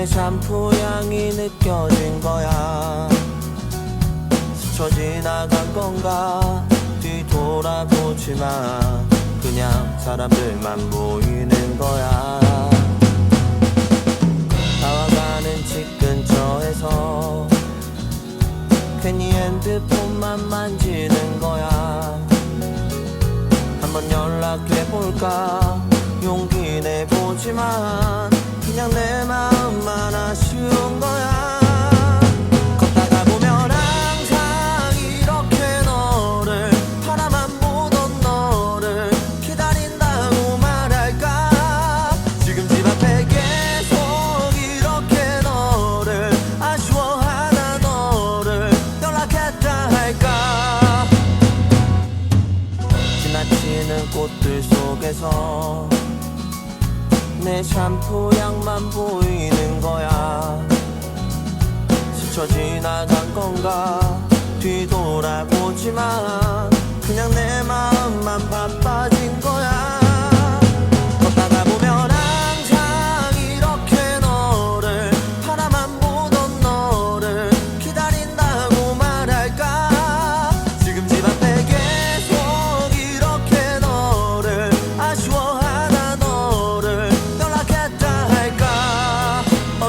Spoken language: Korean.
내 샴푸 향이 느껴진 거야. 스쳐 지나간 건가? 뒤돌아보지만 그냥 사람들만 보이는 거야. 다와가는 집 근처에서 괜히 핸드폰만 만지는 거야. 한번 연락해볼까? 용기 내보지만 그냥 내 마음만 아쉬운 거야. 걷다가 보면 항상 이렇게 너를 바라만 보던 너를 기다린다고 말할까? 지금 집 앞에 계속 이렇게 너를 아쉬워하다 너를 연락했다 할까? 지나치는 꽃들 속에서 내 샴푸 향만 보이는 거야. 스쳐 지나간 건가? 뒤돌아보지만 그냥 내 마음만 바